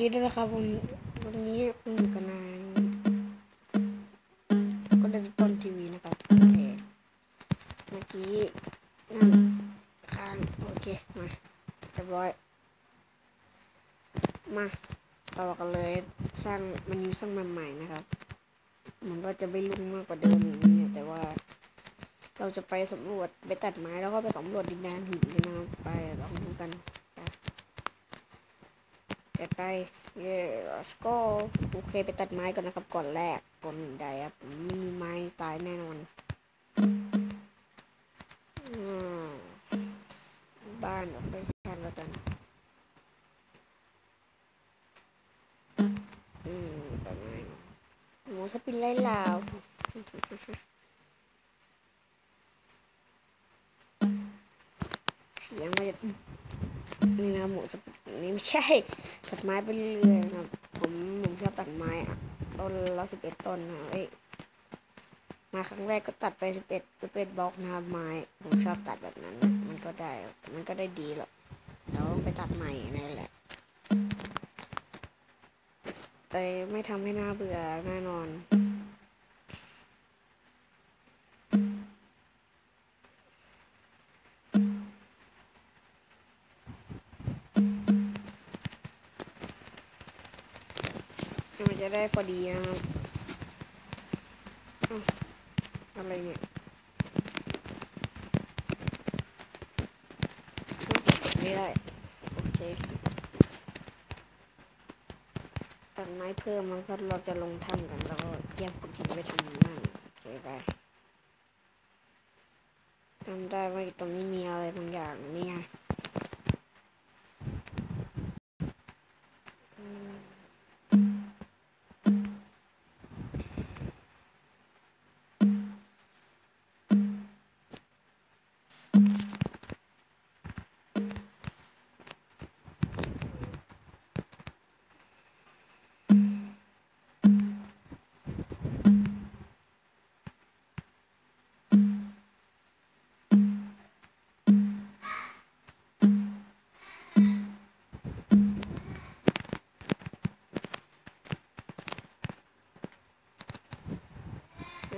ดีด้วยนะครับวันวันนี้คุณอยู่กับนายก็ได้ต้นทีวีนะครับโอเคเมื่อกี้นั่นค้างโอเคมาเรียบร้อย มาต่อกันเลยสร้างมันมีสร้างมันใหม่นะครับ มันก็จะไม่ลุ่งมากกว่าเดิมอย่างนี้แต่ว่า เราจะไปสำรวจไปตัดไม้แล้วก็ไปสำรวจดินแดนหินกันนะครับไปลองดูกัน ไปไปเย้ let's go โอเคไปตัดไม้ก่อนนะครับก่อนแรกก่อนใดครับไม่มีไม้ตายแน่นอนบ้านเราไปกันแล้วกันอืมประมาณหมูสปินไล่ลาวเสียงมันจะ นี่นะหมูสปินนี่ไม่ใช่ตัดไม้ไปเรื่อยๆนะครับ ผมผมชอบตัดไม้อะต้นละสิบเอ็ดต้นนะเอ้ยมาครั้งแรกก็ตัดไปสิบเอ็ดสิบเอ็ดบล็อกนะครับไม้ผมชอบตัดแบบนั้น มันก็ได้มันก็ได้ดีหรอกเราต้องไปตัดใหม่นั่นแหละแต่ไม่ทำให้หน้าเบื่อแน่นอน มันจะได้พอดีนะครับอ้าวอะไรเนี่ยไม่ได้ โอเคตัดไม้เพิ่มมันก็เราจะลงถ้ำกันแล้วก็แยกคนที่ไปทำนั่นโอเคได้ทำได้ว่าตรงนี้มีอะไรบางอย่างนี่ไง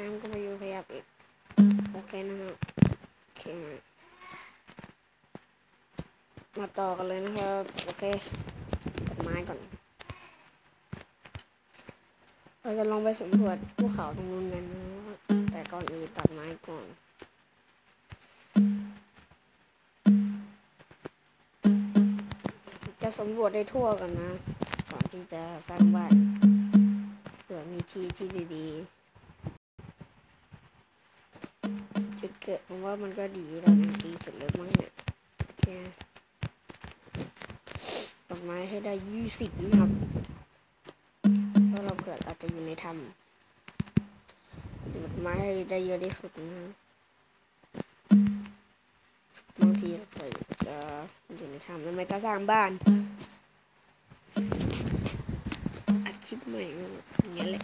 น้ำก็มาอยู่ขยับอีก โอเคนะครับโอเคมาต่อกันเลยนะครับ โอเคตัดไม้ก่อน เราจะลองไปสำรวจภูเขาตรงนู้นกันนะแต่ก่อนอื่นตัดไม้ก่อนจะสำรวจได้ทั่วกันนะ ก่อนที่จะสร้างบ้านเผื่อมีที่ที่ดีๆ จุด เกิดผมว่ามันก็ดีแล้วนะดีสุดเลยมั้งเนี่ยโอเคดอกไม้ให้ได้ยี่สิบนะครับเพราะเราเผื่ออาจจะอยู่ในถ้ำดอกไม้ให้ได้เยอะที่สุดนะบางทีเราเผื่อจะอยู่ในถ้ำแล้วไม่ต้องสร้างบ้านอัดคลิปใหม่อย่างเงี้ยแหละ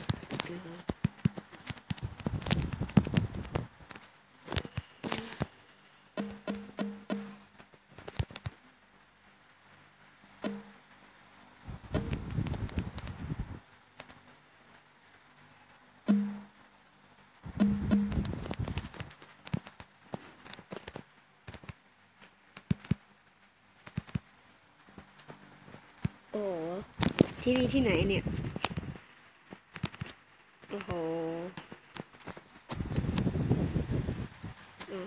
โอ้โหที่นี่ที่ไหนเนี่ย โอ้โหอ่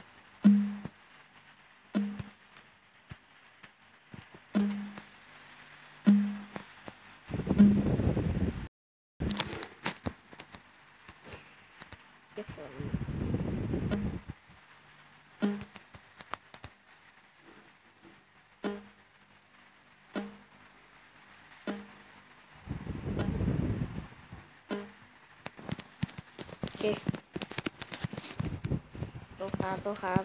เคโต๊ะครับโต๊ะครับ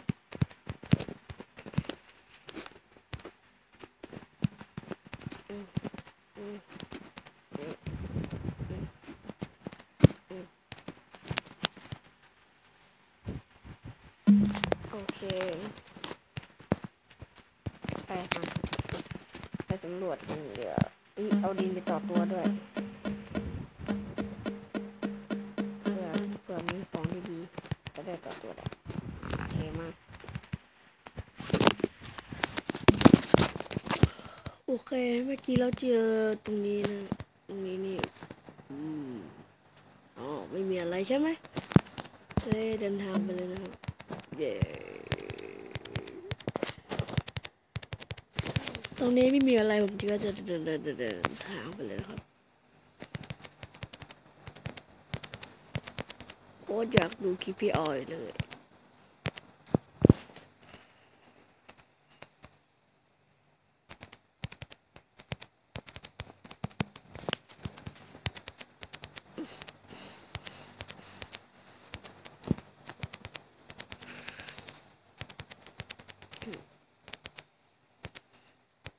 โอเค ไปไปสำรวจกันเดี๋ยวเอาดินไปต่อตัวด้วย ดีๆจะได้ต่อตัวได้โอเคมากโอเค เมื่อกี้เราเจอตรงนี้นะตรงนี้นี่อืมอ๋อไม่มีอะไรใช่ไหมเฮ้ยเดินทางไปเลยนะครับเย้ตรงนี้ไม่มีอะไรผมก็จะเดินเดินเดินเดินทางไปเลยนะครับ โค ตรอยากดูคลิปพี่ออยเลย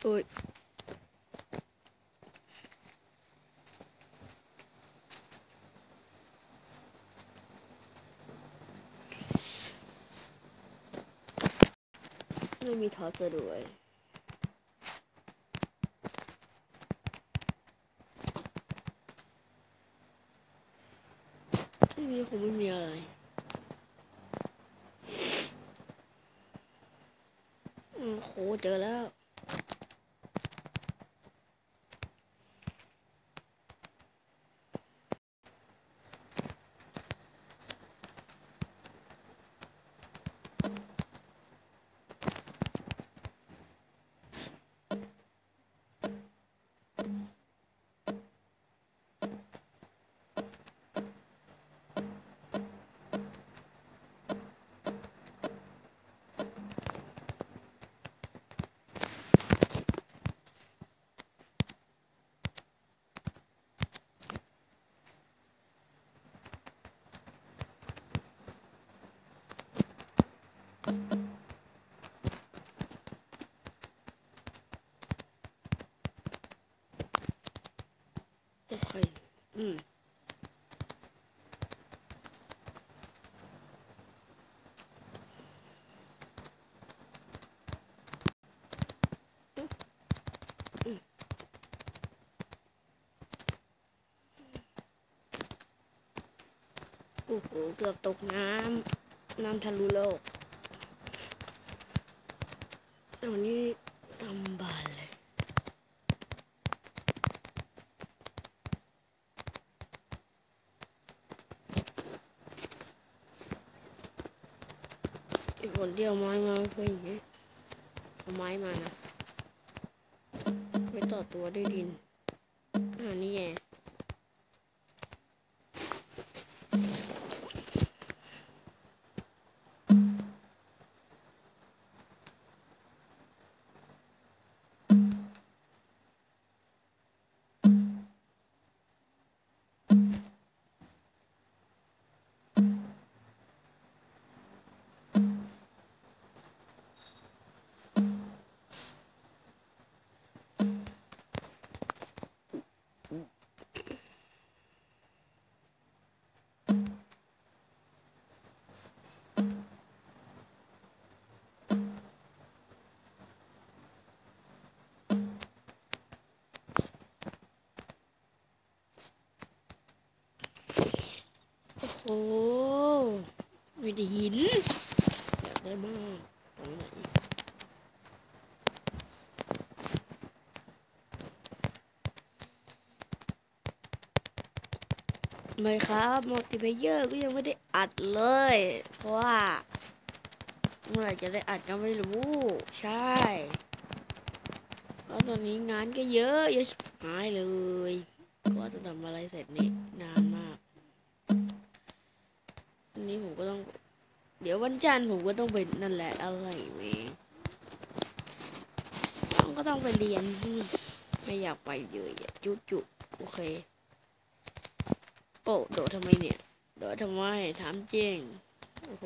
โอ้ย ไม่มีทอสด้วยไม่มีคงไม่มีอะไรอืมโหเจอแล้ว โอเค อืมโอ้โห เกือบตกน้ำ น้ำทะลุโลกตอนนี้ตำบาลย อีกคนเดียวไม้มาเพื่ออย่างนี้เอาไม้มานะ ไม่ต่อตัวด้วยดินอ่านี่ไง หมีแต่หินอยากได้มากตรงไหนไม่ครับมัลติเพเยอร์ก็ยังไม่ได้อัดเลย เพราะว่า เมื่อไหร่จะได้อัดก็ไม่รู้ ใช่แล้วตอนนี้งานก็เยอะเยอะหายเลยกว่าจะทำอะไรเสร็จนี่นาน นี้ผมก็ต้อง เดี๋ยววันจันทร์ผมก็ต้องไปนั่นแหละอะไรเว้ยต้องก็ต้องไปเรียนไม่อยากไปเลยอะจุจุโอเคโอ้โดดทำไมเนี่ยโดดทำไมถามเจงโอ้โห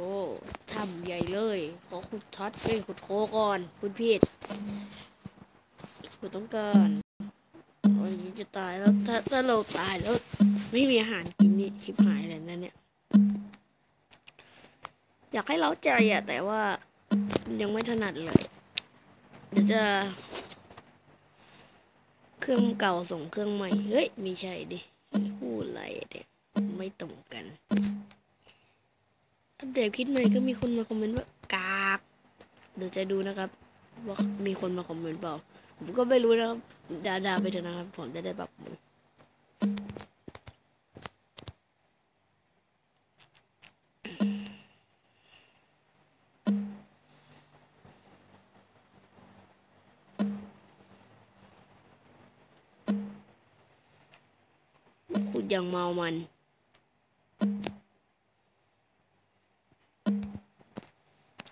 ทำใหญ่เลยขอขุดท็อตเอ้ยขุดโคก่อนขุดผิดขุดต้องการวันนี้จะตายแล้วถ้าถ้าเราตายแล้ว ไม่มีอาหารกินนี่ชิบหายเลยนะเนี่ย อยากให้เล้าใจอะแต่ว่ายังไม่ถนัดเลย เดี๋ยวจะเครื่องเก่าส่งเครื่องใหม่ เฮ้ยไม่ใช่ดิพูดอะไรเนี่ยไม่ตรงกัน อัปเดตคลิปใหม่ก็มีคนมาคอมเมนต์ว่ากากเดี๋ยวจะดูนะครับว่ามีคนมาคอมเมนต์เปล่า ผมก็ไม่รู้นะครับดาดาไปเถอะนะครับ ผมจะได้ปรับปรุง ขุดอย่างเมามัน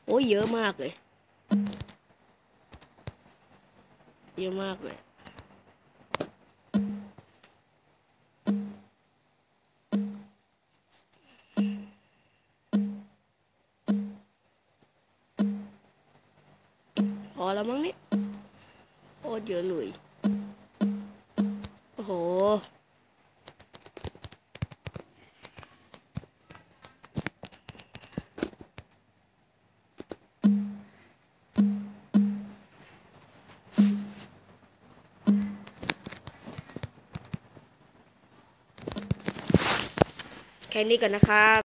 โอ้ยเยอะมากเลย เยอะมากเลยพอแล้วมั้งเนี่ยโอ้เยอะเลย ค่นี้ก่อนนะครับ